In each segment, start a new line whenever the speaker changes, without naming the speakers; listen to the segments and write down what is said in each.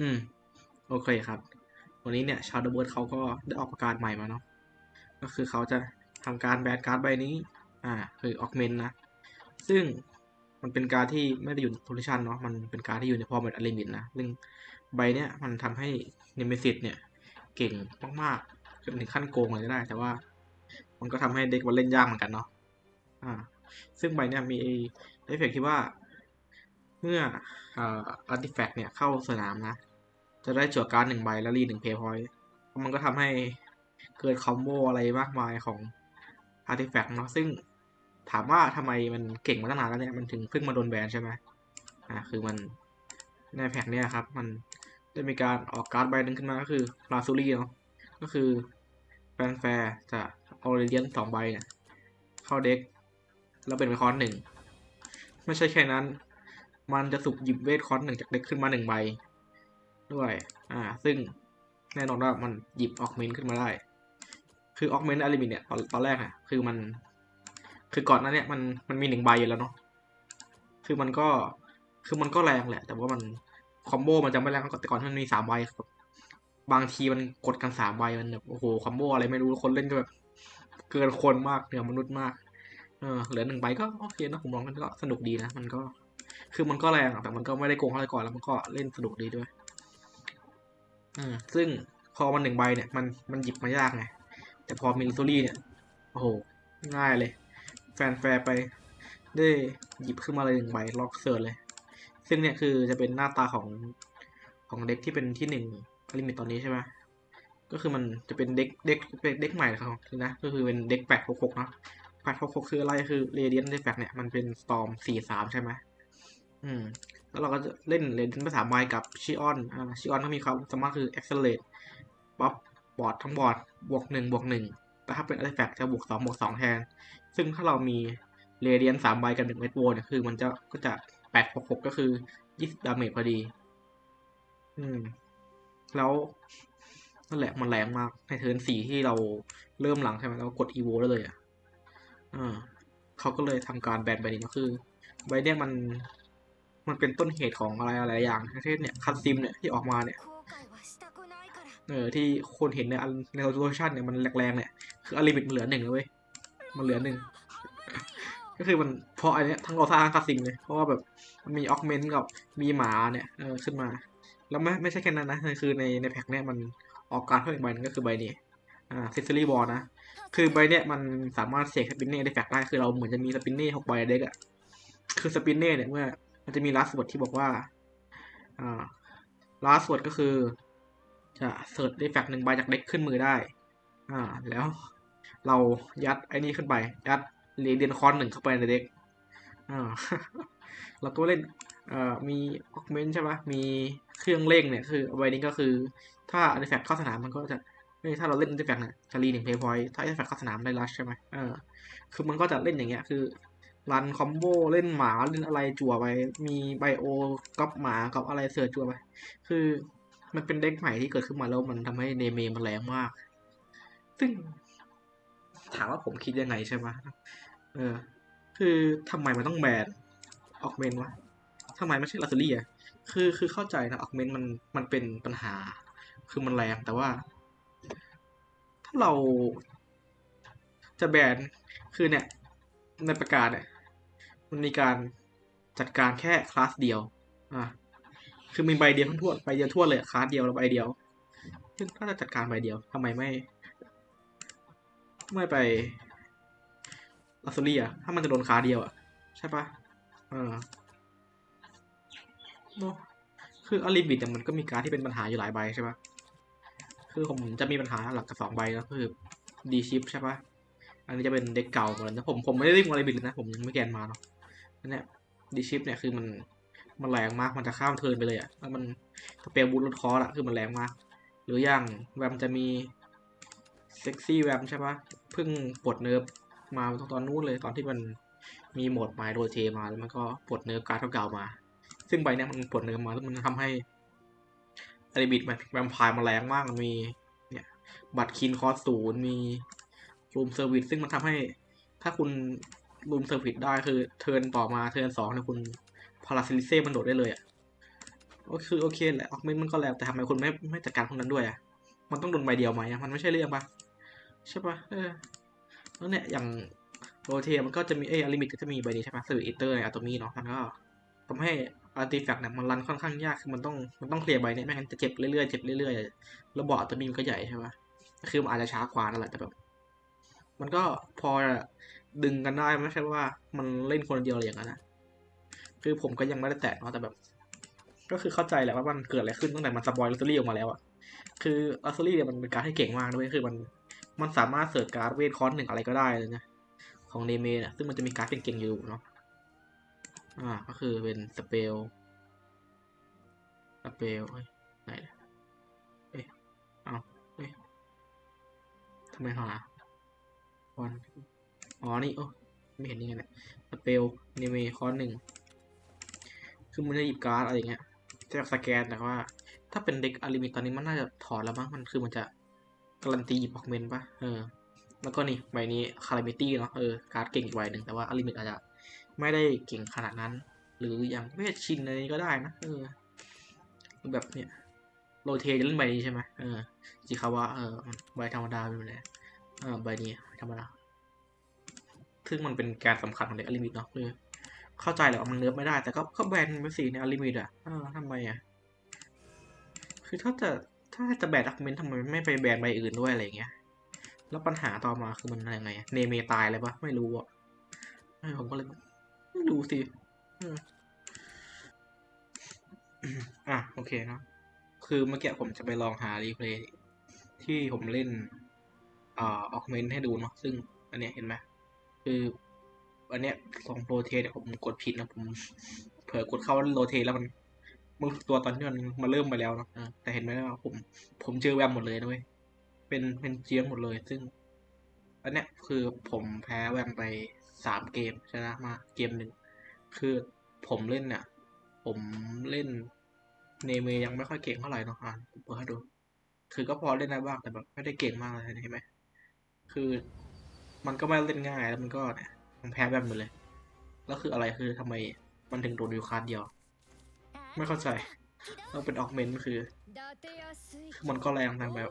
อืม โอเคครับ วันนี้เนี่ยชาวเดอะเบิร์ดเขาก็ได้ออกประกาศใหม่มาเนาะ ก็คือเขาจะทำการแบนการ์ดใบนี้ อ่า คือออกเมนนะ ซึ่งมันเป็นการที่ไม่ได้อยู่ในโพซิชันเนาะ มันเป็นการที่อยู่ในฟอร์แมตอลิมิตนะ ซึ่งใบเนี้ยมันทำให้เนมิซิตเนี่ย เก่งมากๆจนถึงขั้นโกงเลยก็ได้ แต่ว่า มันก็ทำให้เด็กมันเล่นยากเหมือนกันเนาะ อ่า ซึ่งใบเนี้ยมีเอฟเฟกที่ว่า เมื่ออาร์ติแฟกต์เนี่ยเข้าสนามนะ จะได้จั่วการ์ดหนึ่งใบแล้วรีหนึ่งเพย์พอยต์มันก็ทำให้เกิดคอมโบอะไรมากมายของอาร์ติแฟกต์เนาะซึ่งถามว่าทำไมมันเก่งมาตั้งนานแล้วเนี่ย มันถึงเพิ่งมาโดนแบนใช่ไหมอ่าคือมันในแพ็กเนี่ยครับ มันได้มีการออกการ์ดใบหนึ่งขึ้นมาก็คือลาซูรี่เนาะก็คือแฟนแฟร์จะเอาเรเดียนสองใบเนี่ยเข้าเด็กแล้วเป็นคอนหนึ่งไม่ใช่แค่นั้น มันจะสุกหยิบเวทคอนหนึ่งจากเด็กขึ้นมาหนึ่งใบ ด้วย อ่า ซึ่งแน่นอนว่ามันหยิบออกเมนขึ้นมาได้ คือออกเมนอลิมิตเนี่ยตอนตอนแรกอะคือมัน คือก่อนหน้าเนี้ยมันมันมีหนึ่งใบอยู่แล้วเนาะ คือมันก็ คือมันก็แรงแหละ แต่ว่ามันคอมโบมันจะไม่แรงเท่าแต่ก่อนที่มันมีสามใบครับบางทีมันกดกันสามใบมันแบบโอ้โหคอมโบอะไรไม่รู้คนเล่นก็แบบเกินคนมากเหนือมนุษย์มาก เออเหลือหนึ่งใบก็โอเคนะผมมองมันก็สนุกดีนะ มันก็ คือมันก็แรงอะแต่มันก็ไม่ได้โกงเท่าแต่ก่อนแล้วมันก็เล่นสนุกดีด้วย อืมซึ่งพอมันหนึ่งใบเนี่ยมันมันหยิบมายากไง แต่พอมีลิโซรี่เนี่ย โอ้โห ง่ายเลย แฟนแฟร์ไป ได้หยิบขึ้นมาเลยหนึ่งใบล็อกเซิร์ชเลย ซึ่งเนี่ยคือจะเป็นหน้าตาของของเด็กที่เป็นที่หนึ่งลิมิตตอนนี้ใช่ไหมก็คือมันจะเป็นเด็กเด็กเด็กใหม่ครับนะ ก็คือเป็นเด็กแปดหกหกเนาะแปดหกหกคืออะไรคือเรเดียนเดฟแฟกเนี่ยมันเป็นสตอมสี่สามใช่ไหม อืม แล้วเราก็จะเล่นเรเดียนภาษาไมกับชิออนอ่าชิออนก็มีความสามารถคือ accelerate ป๊อปบอร์ดทั้งบอร์ดบวกหนึ่งบวกหนึ่งแต่ถ้าเป็นอาร์ติแฟกต์จะบวกสองบวกสองแทน ซึ่งถ้าเรามีเรเดียนสามใบกับหนึ่งเม็ดโวเนี่ยคือ มันจะก็จะแปดหกหกก็คือยี่สิบดาเมจพอดี อืม แล้วนั่นแหละมันแรงมาก ในเทิร์นสี่ที่เราเริ่มหลังใช่ไหมเรากดอีโวได้เลยอะอ่าเขาก็เลยทำการแบนใบนี้ก็คือใบเนี้ยมัน มันเป็นต้นเหตุของอะไรหลายอย่างเช่นเนี่ยคัสซิมเนี่ยที่ออกมาเนี่ยเออที่คนเห็นในอันในโซลูชันเนี่ยมันแรงๆเนี่ยคืออลิมิตมันเหลือหนึ่งเลยมันเหลือหนึ่งก็คือมันเพราะอันนี้ทั้งโอซ่าทั้งคัสซิมเลยเพราะว่าแบบมันมีออกเมนต์กับมีหมาเนี่ยเออขึ้นมา แล้วไม่ไม่ใช่แค่นั้นนะคือในในแพ็กเนี่ยมันออกการเพิ่มอีกใบนึงก็คือใบนี้อ่าซิสซิลี่บอลนะคือใบเนี่ยมันสามารถเสกสปินเน่ได้แปลกได้คือเราเหมือนจะมีสปินเน่หกใบเด็กอะคือสปินเน่เนี่ยเมื่อ มันจะมีลาสวดที่บอกว่าอ่าลาสวดก็คือ จะเสิร์ชได้แฟกหนึ่งใบจากเด็กขึ้นมือได้ อ่า แล้วเรายัดไอ้นี่ขึ้นไป ยัดเรเดียนคอนหนึ่งเข้าไปในเด็กอ่าเราก็เล่นเอ่อมีออกเมนตใช่ปะมีเครื่องเร่งเนี่ยคือใบนี้ก็คือ ถ้าอาร์ติแฟกต์เข้าสนามมันก็จะถ้าเราเล่นอาร์ติแฟกต์เนี่ยจะรีหนึ่งเพย์พอยต์ถ้าอาร์ติแฟกต์เข้าสนามได้รัชใช่ไหมเออคือมันก็จะเล่นอย่างเงี้ยคือ รันคอมโบเล่นหมาเล่นอะไรจั่วไป มีไบโอกับหมากับอะไรเสือจั่วไป คือมันเป็นเด็กใหม่ที่เกิดขึ้นมาแล้วมันทำให้เนเมมันแรงมาก ซึ่ง ถามว่าผมคิดยังไงใช่ไหมเออ คือทำไมมันต้องแบนออกเมนวะทำไมไม่ใช่ลาซูรี่อะคือคือเข้าใจนะออกเมนมันมันเป็นปัญหา คือมันแรงแต่ว่า ถ้าเราจะแบนคือเนี่ยในประกาศเนี่ย มันมีการจัดการแค่คลาสเดียว อ่าคือมีใบเดียวทั่วใบเดียวทั่วเลยคลาสเดียวแล้วใบเดียว ซึ่งถ้าจะจัดการใบเดียวทำไมไม่ ไม่ไปลาซูรี่อะ ถ้ามันจะโดนคลาสเดียวอะ ใช่ปะเออเนอคืออลิบิดเนี่ยมันก็มีการที่เป็นปัญหาอยู่หลายใบใช่ปะคือผมจะมีปัญหาหลักกับสองใบก็คือดีชิปใช่ปะอันนี้จะเป็นเด็กเก่าหมดเลยนะผมผมไม่ได้เล่นอลิบิดเลยนะ ผมยังไม่แกนมาเนาะ เนี้ยดีชิปเนี่ยคือมันมันแรงมากมันจะข้ามเทินไปเลยอะแล้วมันสเปรบูทลดคอร์สอะคือมันแรงมาก หรืออย่างแวมจะมีเซ็กซี่แวมใช่ปะเพิ่งปลดเนิร์ฟมาตอนนู้นเลยตอนที่มันมีโหมดไมโรเทมาแล้วมันก็ปลดเนิร์ฟการ์ดเก่ามา ซึ่งใบเนี้ยมันปลดเนิร์ฟมาแล้วมันทำให้อลิบิดมันแวมไพร์มาแรงมากมันมีเนี่ยบัตรคินคอสศูนย์มีรูมเซอร์วิสซึ่งมันทำให้ถ้าคุณ รูมเซอร์วิสได้คือเทิร์นต่อมาเทิร์นสองเนี่ยคุณพาราซิลิเซ่มันโดดได้เลยอะโอเคคือโอเคแหละออกเมนมันก็แล้วแต่ทำไมคุณไม่ไม่จัดการพวกนั้นด้วยอะมันต้องโดนใบเดียวไหมอะมันไม่ใช่เรื่องปะใช่ปะเออแล้วเนี่ยอย่างโรเทมันก็จะมีเออลิมิตก็จะมีใบนี้ใช่ปะสวิตเตอร์ในอะตอมีเนาะมันก็ทำให้อาร์ติแฟกต์เนี่ยมันรันค่อนข้างยากคือมันต้องมันต้องเคลียร์ใบเนี่ยไม่งั้นจะเจ็บเรื่อยๆเจ็บเรื่อยๆแล้วบอร์ดอะตอมีมันก็ใหญ่ใช่ปะคือมันอาจจะช้ากว่านั่นแหละแต่แบบมันก็พอ ดึงกันได้ไม่ใช่ว่ามันเล่นคนเดียวอะไรอย่างนั้นนะคือผมก็ยังไม่ได้แตะเนาะแต่แบบ ก็คือเข้าใจแหละว่ามันเกิดอะไรขึ้นตั้งแต่มันสปอยลอตเตอรี่ออกมาแล้วอะคือลอตเตอรี่เนี่ยมันเป็นการดที่เก่งมากด้วยคือมันมันสามารถเสิร์ชการ์ดเวทคอนหนึ่งอะไรก็ได้เลยนะของเนเมเนี่ยซึ่งมันจะมีการ์ดเก่งๆอยู่เนาะอ่า ก็คือเป็นสเปลสเปลไหนเนี่ยเอ้ยเอาเอ้ยทำไมหาวัน อ๋อ นี่ โอ้ ไม่เห็นนี่ไงเนี่ยสเปลเนเมคอนหนึ่ง คือมันจะหยิบการ์ดอะไรอย่างเงี้ยจะสแกนแต่ว่า ถ้าเป็นเด็กอลิมิตตอนนี้มันน่าจะถอนแล้วมั้ง มันคือมันจะการันตีหยิบออกเมนปะเออ แล้วก็นี่ใบนี้คาราเมตี้เนาะ เออ การ์ดเก่งอีกใบหนึ่งแต่ว่าอลิมิตอาจจะไม่ได้เก่งขนาดนั้น หรืออย่างเวทชินอะไรนี้ก็ได้นะ เออ แบบเนี้ยโรเทจะเล่นใบนี้ใช่ไหมเออจิคาวะเออใบธรรมดาเป็นไงเออใบนี้ธรรมดา ซึ่งมันเป็นแการสำคัญของเด็กอลิมิตเนาะคือเข้าใจแหละว่ามันเนิร์ฟไม่ได้ แต่ก็ก็แบนไปสิในอลิมิตอะทำไมอะ คือถ้าจะถ้าจะแบนดักเมนทำไมไม่ไปแบนใบอื่นด้วยอะไรเงี้ย แล้วปัญหาต่อมาคือมันอะไรไง เนเมตายเลยปะไม่รู้อะเออผมก็เลยไม่รู้สิอะโอเคเนอะคือเมื่อกี้ผมจะไปลองหารีเพลย์ที่ผมเล่นอ่าออกเมนให้ดูเนาะซึ่งอันนี้เห็นไหม คืออันเนี้ยสองโรเทเนี่ยผมกดผิดนะผมเผลอกดเข้าโรเทแล้วมันมันตัวตอนที่มันมาเริ่มไปแล้วเนาะเออแต่เห็นไหมว่าผม ผมเจอแวมหมดเลยนะเว้ยเป็นเป็นเจียงหมดเลย ซึ่ง อันเนี้ยคือผมแพ้แวมไปสามเกมชนะมาเกมหนึ่งคือผมเล่นเนี่ยผมเล่นเนเมยังไม่ค่อยเก่งเท่าไหร่เนาะอ่านเปิดให้ดู คือก็พอเล่นได้บ้างแต่แบบไม่ได้เก่งมากเลยเห็นไหมคือ มันก็ไม่เล่นง่ายแล้วมันก็เนี่ยมันแพ้แวมหมดเลย แล้วคืออะไรคือทำไมมันถึงโดนยูคาร์ดเดียว ไม่เข้าใจต้องเป็นออกเมนต์คือ มันก็แรงทางแบบ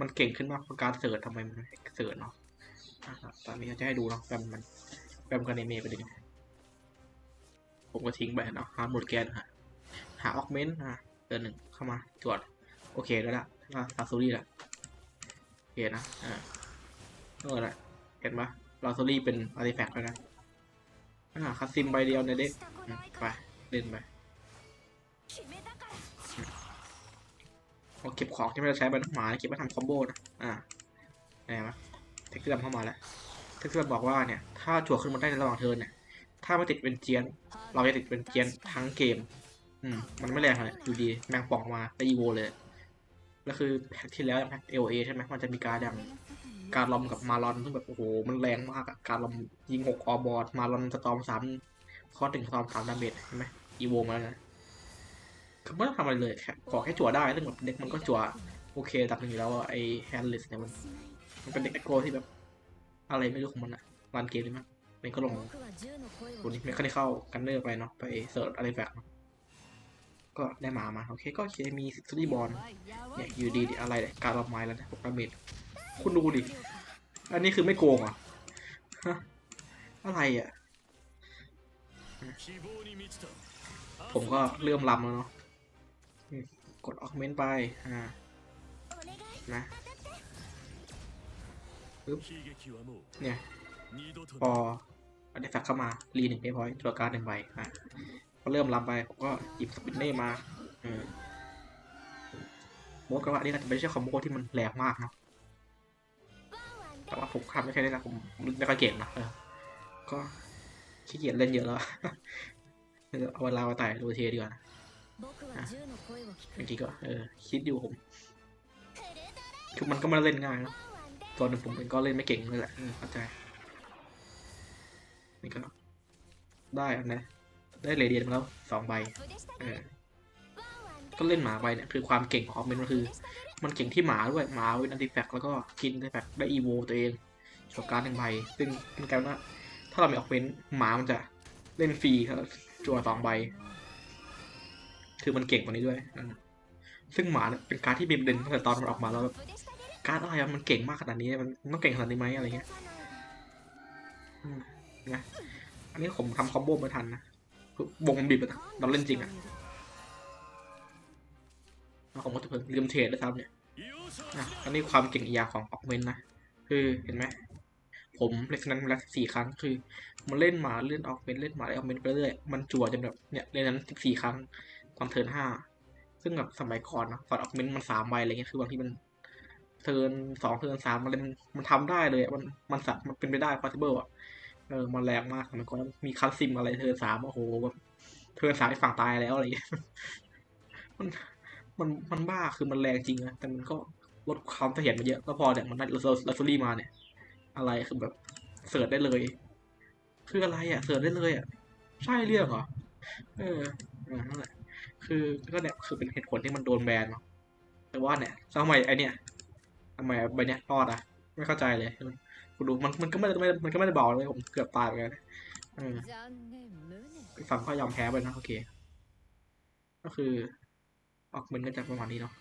มันเก่งขึ้นมากเพราะการเสิร์ชทำไมมันเสิร์ชเนาะตอนนี้จะให้ดูเนาะแบมมันแบมกับเนเมเป็นยังไงผมก็ทิ้งไปเนาะหาหมดแกนหาหาออกเมนต์อะเดินหนึ่งเข้ามาตรวจโอเคแล้วละอะลาซูรี่ละโอเคนะอ่า เออละเห็นปะลาซูรี่เป็นอาร์ติแฟกต์แล้วนะอ่าคาซิมใบเดียวในเด็กไปเล่นไปเอเก็บของที่ไม่ได้ใช้ไปนหมาเก็บมาทำคอมโบนะ อ่าไหนวะเทคเกอร์เข้ามาแล้วเทคเกอร์บอกว่าเนี่ย ถ้าจั่วขึ้นมาได้ในระหว่างเทิร์นเนี่ย ถ้าไม่ติดเป็นเจียน เราจะติดเป็นเจียนทั้งเกม อืม มันไม่แรงเลยอยู่ดี แมงป่องมาได้อีโวเลย แล้วคือแพ็คที่แล้วอย่างแพ็คเอลเอใช่ไหมมันจะมีการดอย่างการลอมกับมารอนซึ่งแบบโอ้โหมันแรงมากอะการลอมยิงหกออบอดมารอนสตอมสามคอร์ถึงสตอมสามดาเมจใช่ไหมอีโวมาแล้วนะคือไม่ต้องทำอะไรเลยแค่ขอแค่จั่วได้ซึ่งแบบเด็กมันก็จั่วโอเคดับหนึ่งอยู่แล้วไอแฮนด์ลิสเนี่ยมันมันเป็นเด็กแอคโกที่แบบ อะไรไม่รู้ของมันอะรันเกมเลยมั้งมันก็ลงตัวนี้ไม่ค่อยได้เข้ากันเนอร์ไปเนาะไปเสิร์ชอะไรแบบ ก็ได้หมามาโอเคก็เคมีซิตี้บอลเนี่ยอยู่ดีๆอะไรเนี่ยการรับไม้แล้วนะพวกดาเมจคุณดูดิ อันนี้คือไม่โกงอะอะไรอะ ผมก็เริ่มลำแล้วเนาะกดออกเมนต์ไป อ่า นะปึ๊บเนี่ยพออันนี้แฟกเข้ามา รีหนึ่งได้พอยต์ตัวการหนึ่งใบอะ พอเริ่มลำไปผมก็หยิบสปินเน่มาโมดก็ว่านี่น่าจะไม่ใช่คอมโบที่มันแรงมากนะแต่ว่าผมทำไม่ใช่ได้นะผมไม่ค่อยเก่งนะก็ขี้เกียจเล่นเยอะแล้วเอาเวลามาไต่โรเทดีกว่านะบางทีก็เออคิดอยู่ผมคือมันก็ไม่เล่นง่ายนะตัวหนึ่งผมเองก็เล่นไม่เก่งเลยแหละเข้าใจนี่ก็ได้อันนะ ได้เรเดียนมาแล้วสองใบเออก็เล่นหมาไปเนี่ยคือความเก่งของออกเมนมันคือ มันเก่งที่หมาด้วยหมาเป็นอันติแฟกแล้วก็กินอันติแฟกได้อีโวตัวเองโชว์การ์ดหนึ่งใบซึ่งเป็นการว่าถ้าเรามีออกเมนหมามันจะเล่นฟรีครับจัวสองใบคือคือมันเก่งกว่านี้ด้วยอ่าซึ่งหมาเนี่ยเป็นการดที่มีประเด็นตั้งแต่ตอนมันออกมาแล้วแบบการดอะไรอะมันเก่งมากขนาดนี้มันมันต้องเก่งขนาดนี้ไหมอะไรเงี้ยอืมนะอันนี้ผมทำคอมโบไม่ทันนะคือ วงบีบอะเราเล่นจริงอะแล้วผมก็จะเพิ่งลืมเทรดด้วยซ้ำเนี่ยอันนี้ความเก่งอียาของออกเมนนะ คือเห็นไหม ผมเล่นนั้นมาแล้วสี่ครั้ง คือ มันเล่นหมาเล่นออกเมนเล่นหมาเล่นออกเมนไปเรื่อย มันจั่วจนแบบเนี่ยเล่นนั้นสิบสี่ครั้งตอนเทิร์นห้า ซึ่งแบบสมัยก่อนนะก่อนออกเมนมันสามใบอะไรเงี้ย คือบางทีมันเทิร์นสองเทิร์นสามมันเล่นมันทำได้เลย มันมันสัมันเป็นไปได้ possible อะ เออมันแรงมากสมัยก่อนมีคัสซิมอะไรเทิร์นสามโอ้โหแบบเทิร์นสามฝั่งตายแล้วอะไรเงี้ยมันมันมันบ้าคือมันแรงจริงนะแต่มันก็ลดความเสถียรมาเยอะแล้วพอเนี่ยมันได้ลัสซูรี่มาเนี่ย อะไรคือแบบเสิร์ชได้เลย คืออะไรอะเสิร์ชได้เลยอะใช่เรื่องเหรอเออเออนั่นแหละคือก็เนี่ยคือเป็นเหตุผลที่มันโดนแบนเนาะแต่ว่าเนี่ยทำไมไอเนี่ยทำไมใบเนี้ยรอดอะ ไม่เข้าใจเลย คุณดูมันมันก็ไม่ได้มันก็ไม่ได้บอกเลยผมเกือบตายเหมือนกันฝั่งก็ยอมแพ้ไปนะโอเค ก็คือ ออกมันก็จะประมาณนี้เนาะ